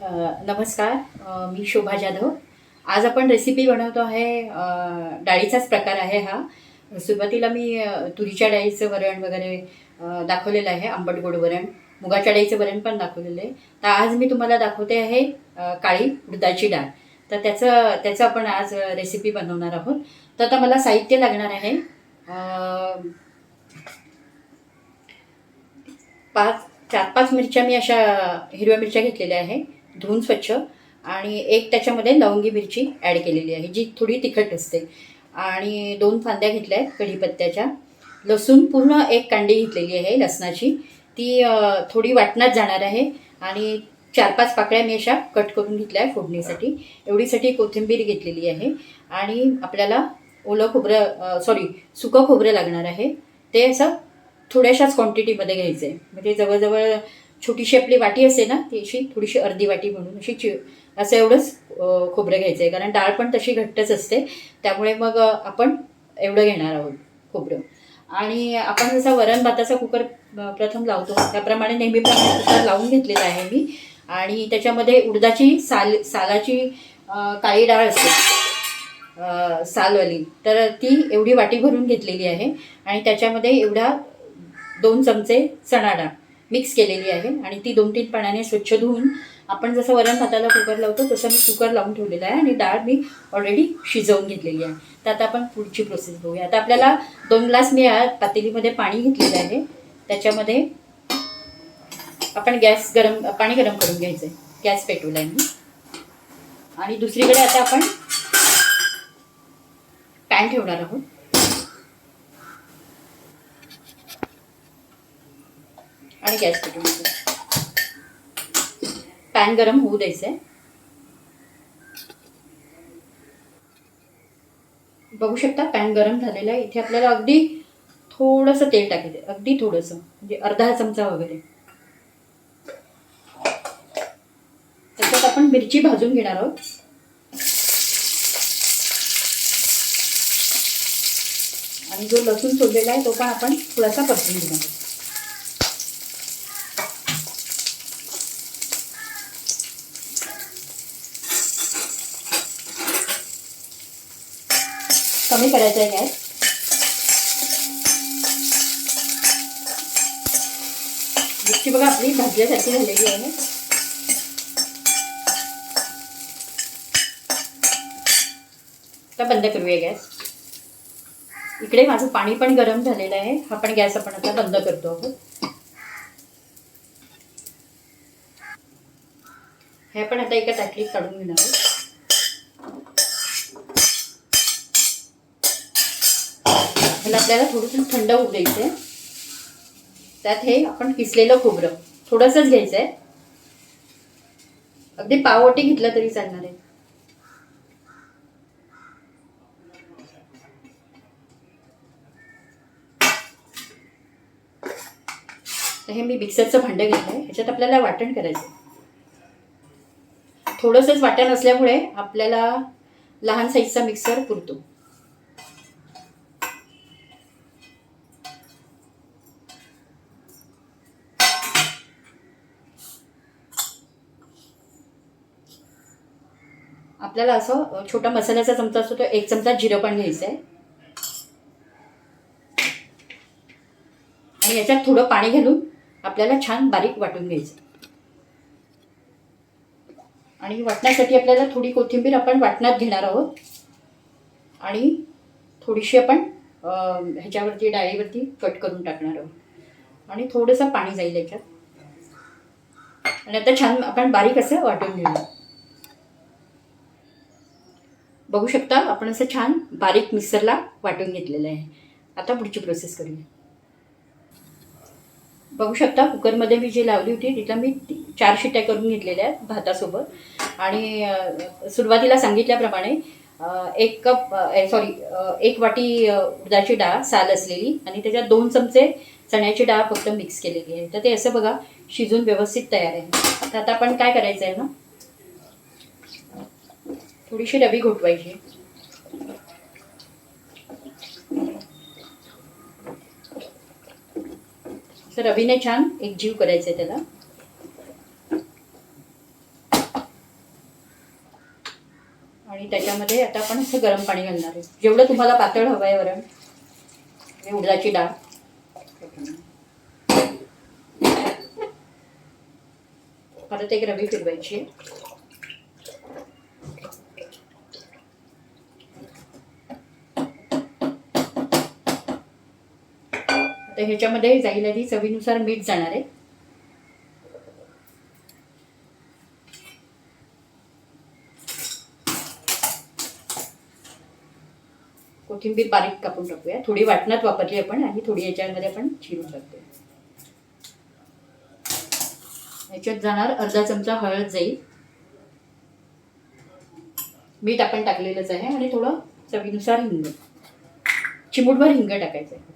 नमस्कार. मी शोभा जाधव. आज आपण रेसिपी बनवतो आहे डाळीचाच प्रकार आहे हा. सुरुवातीला मी तुरीच्या डाळीचं वरण वगैरे दाखवलेलं आहे आंबट गोड वरण. मुगाच्या डाळीचं वरण पण दाखवलेलं आहे. तर आज मी तुम्हाला दाखवते आहे काळी उडदाची डाळ. तर त्याचं त्याचं आपण आज रेसिपी बनवणार आहोत. तर आता मला साहित्य लागणार आहे. पाच चार पाच मिरच्या मी अशा हिरव्या मिरच्या घेतलेल्या आहे. धुवून स्वच्छ आणि एक त्याच्यामध्ये लवंगी मिरची ॲड केलेली आहे जी थोडी तिखट असते. आणि दोन फांद्या घेतल्या आहेत कढीपत्त्याच्या. लसूण पूर्ण एक कांडी घेतलेली आहे लसणाची. ती थोडी वाटणात जाणार आहे आणि चार पाच पाकळ्या मी अशा कट करून घेतल्या आहे फोडणीसाठी. एवढीसाठी कोथिंबीर घेतलेली आहे आणि आपल्याला ओलं खोबरं सॉरी सुकं खोबरं लागणार आहे. ते असं थोड्याशाच क्वांटिटीमध्ये घ्यायचं आहे म्हणजे जवळजवळ छोटीशी आपली वाटी असते ना ती अशी थोडीशी अर्धी वाटी म्हणून अशी चि असं एवढंच खोबरं घ्यायचं आहे कारण डाळ पण तशी घट्टच असते. त्यामुळे मग आपण एवढं घेणार आहोत खोबरं. आणि आपण जसा वरण भाताचा कुकर प्रथम लावतो त्याप्रमाणे नेहमीप्रमाणे कुकर लावून घेतलेला आहे मी. आणि त्याच्यामध्ये उडदाची साल सालाची काळी डाळ असते. सालवाली. तर ती एवढी वाटी भरून घेतलेली आहे. आणि त्याच्यामध्ये एवढा दोन चमचे चणा डाळ. मिक्स केलेली आहे आणि ती दोन तीन पाण्याने स्वच्छ धुवून आपण जसं वरण भाताला कुकर लावतो तसं मी कुकर लावून ठेवलेला आहे आणि डाळ मी ऑलरेडी शिजवून घेतलेली आहे. तर आता आपण पुढची प्रोसेस बघूया. आता आपल्याला दोन ग्लास मी या पातेलीमध्ये पाणी घेतलेलं आहे. त्याच्यामध्ये आपण गॅस गरम पाणी गरम करून घ्यायचं आहे गॅस पेटवला आहे मी. आणि दुसरीकडे आता आपण पॅन ठेवणार आहोत. आणि गॅस पेटून घ्यायचा पॅन गरम होऊ द्यायचं आहे बघू शकता पॅन गरम झालेला आहे. इथे आपल्याला अगदी थोडंसं तेल टाकायचं आहे. अगदी थोडंसं. म्हणजे अर्धा चमचा वगैरे. त्याच्यात आपण मिरची भाजून घेणार आहोत. आणि जो लसूण सोडलेला आहे तो पण आपण थोडासा परतून घेणार आहोत. कमी करायचा आहे गॅस. मिरची बघा आपली भाजल्यासारखी झालेली आहे आता बंद करूया गॅस. इकडे माझं पाणी पण गरम झालेलं आहे. हा पण गॅस आपण आता बंद करतो आहोत. हे आपण आता एका ताटलीत काढून घेणार आहोत. ह्याला आपल्याला थोडंसं थंड होऊ द्यायचं आहे त्यात हे आपण किसलेलं खोबरं. थोडंसंच घ्यायचं आहे अगदी पाववटी घेतलं तरी चालणार आहे. तर हे मी मिक्सरचं भांडं घेतलं आहे ह्याच्यात आपल्याला वाटण करायचं थोडंसंच वाटण असल्यामुळे आपल्याला लहान साईजचा मिक्सर पुरतो. आपल्याला असं छोटा मसाल्याचा चमचा असतो तो एक चमचा जिरं पण घ्यायचं आहे आणि याच्यात थोडं पाणी घालून आपल्याला छान बारीक वाटून घ्यायचं. आणि वाटण्यासाठी आपल्याला थोडी कोथिंबीर आपण वाटणात घेणार आहोत. आणि थोडीशी आपण ह्याच्यावरती डाळीवरती कट करून टाकणार आहोत. आणि थोडंसं पाणी जाईल याच्यात. आणि आता छान आपण बारीक असं वाटून घेऊया. बघू शकता आपण असं छान बारीक मिक्सरला वाटून घेतलेलं आहे. आता पुढची प्रोसेस करूया. बघू शकता कुकरमध्ये मी जी लावली होती तिथं मी चार शिट्ट्या करून घेतलेल्या आहेत भातासोबत. आणि सुरुवातीला सांगितल्याप्रमाणे एक कप सॉरी एक वाटी उडदाची डाळ साल असलेली आणि त्याच्यात दोन चमचे चण्याची डाळ फक्त मिक्स केलेली आहे. तर ते असं बघा शिजून व्यवस्थित तयार आहे. तर आता आपण काय करायचं आहे ना? थोडीशी रवी घोटवायची. असं रवीने छान एक जीव करायचा आहे त्याला. आणि त्याच्यामध्ये आता आपण असं गरम पाणी घालणार आहे. जेवढं तुम्हाला पातळ हवं आहे वरण. हे उडदाची डाळ. परत एक रवी फिरवायची तर ह्याच्यामध्ये जाईल आधी चवीनुसार मीठ जाणार आहे. कोथिंबीर बारीक कापून टाकूया. थोडी वाटणात वापरली आपण आणि थोडी याच्यामध्ये आपण चिरून टाकतो याच्यात जाणार अर्धा चमचा हळद जाईल. मीठ आपण टाकलेलंच आहे आणि थोडं चवीनुसार हिंग. चिमूटभर हिंग टाकायचं आहे.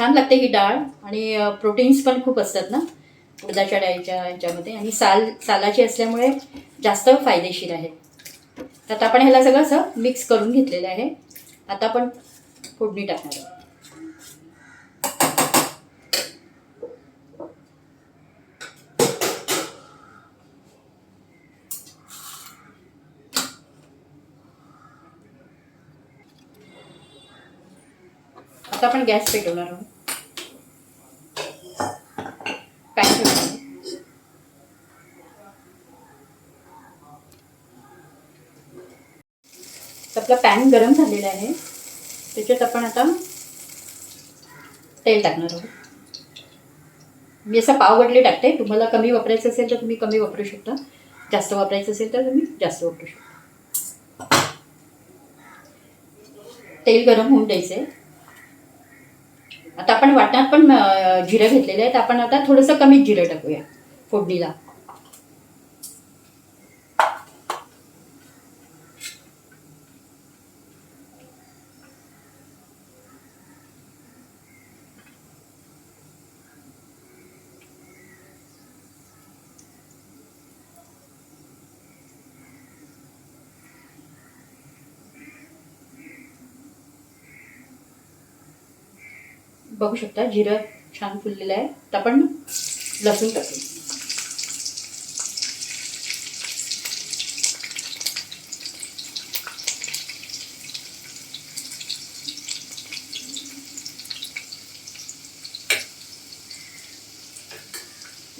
छान लागते ही डाळ आणि प्रोटीन्स पण खूप असतात ना उडदाच्या डाळीच्या ह्याच्यामध्ये आणि साल सालाची असल्यामुळे जास्त फायदेशीर आहे. तर आता आपण ह्याला सगळं असं मिक्स करून घेतलेलं आहे. आता आपण फोडणी टाकणार आहोत. आता आपण गॅस पेटवणार आहोत पॅन ठेवणार आहे. तर आपला पॅन गरम झालेला आहे. त्याच्यात आपण आता तेल टाकणार आहोत. मी असं पाव टाकते. तुम्हाला कमी वापरायचं असेल तर तुम्ही कमी वापरू शकता. जास्त वापरायचं असेल तर तुम्ही जास्त वापरू शकता. तेल गरम होऊन द्यायचं आहे आता आपण वाटण्यात पण जिरं घेतलेलं आहे. तर आपण आता थोडंसं कमीच जिरं टाकूया फोडणीला. बघू शकता जिरं छान फुललेलं आहे. तर आपण लसूण टाकू.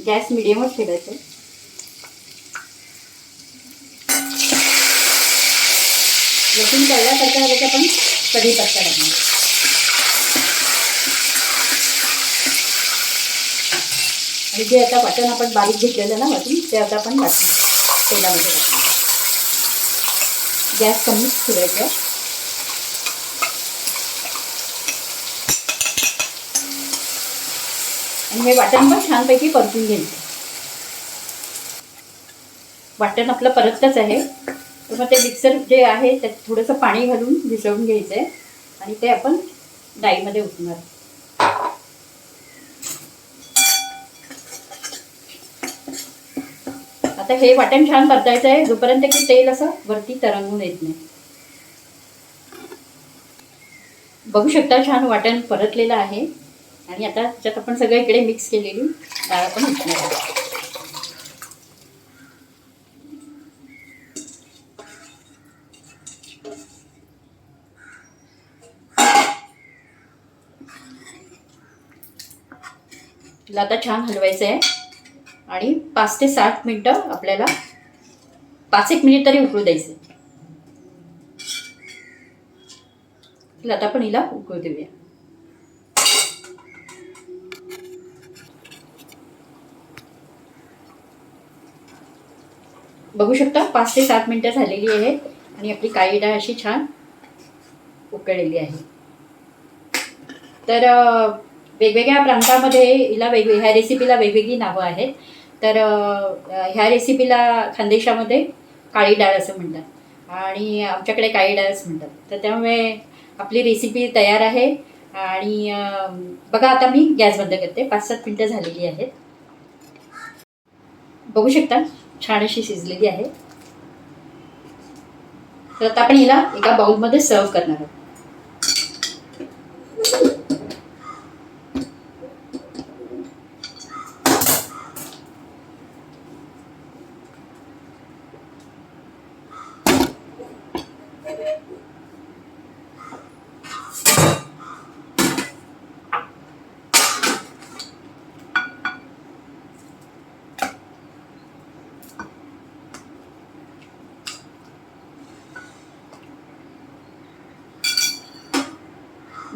गॅस मिडियमच ठेवायचं. लसूण तळला त्याच्या पण आपण कढीपत्ता टाकणार. आणि जे आता वाटण आपण बारीक घेतलेलं ना वाटून ते आता आपण टाकणार तेलामध्ये टाकणार. गॅस कमीच ठेवायचा. आणि हे वाटण पण छानपैकी परतून घ्यायचं वाटण आपलं परतच आहे. तर मग ते मिक्सर जे आहे त्यात थोडंसं पाणी घालून मिसळून घ्यायचं आहे आणि ते आपण डाळीमध्ये उठणार आता हे वाटण छान परतायचं आहे. जोपर्यंत की तेल असं वरती तरंगून येत नाही. बघू शकता छान वाटण परतलेलं आहे. आणि आता त्याच्यात आपण सगळं इकडे मिक्स केलेली डाळ पण उठणार आहे तिला आता छान हलवायचं आहे. आणि पाच ते सात मिनटं आपल्याला पाच एक मिनिट तरी उकळू द्यायचं. तिला आता आपण हिला उकळू देऊया. बघू शकता पाच ते सात मिनटं झालेली आहेत आणि आपली काळी डाळ अशी छान उकळलेली आहे. तर वेगवेगळ्या प्रांतामध्ये हिला वेगवे ह्या रेसिपीला वेगवेगळी नावं आहेत. तर ह्या रेसिपीला खानदेशामध्ये काळी डाळ असं म्हणतात. आणि आमच्याकडे काळी डाळ असं म्हणतात. तर त्यामुळे आपली रेसिपी तयार आहे. आणि बघा आता मी गॅस बंद करते. पाच सात मिनटं झालेली आहेत. बघू शकता छान अशी शिजलेली आहे. तर आता आपण हिला एका बाउलमध्ये सर्व करणार आहोत.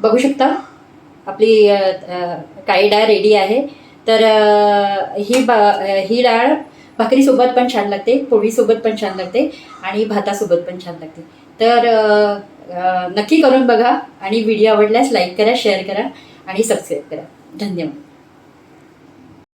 बघू शकता आपली काळी डाळ रेडी आहे. तर ही बा ही डाळ भाकरीसोबत पण छान लागते पोळीसोबत पण छान लागते आणि भातासोबत पण छान लागते. तर नक्की करून बघा आणि व्हिडिओ आवडल्यास लाईक करा शेअर करा आणि सबस्क्राईब करा. धन्यवाद.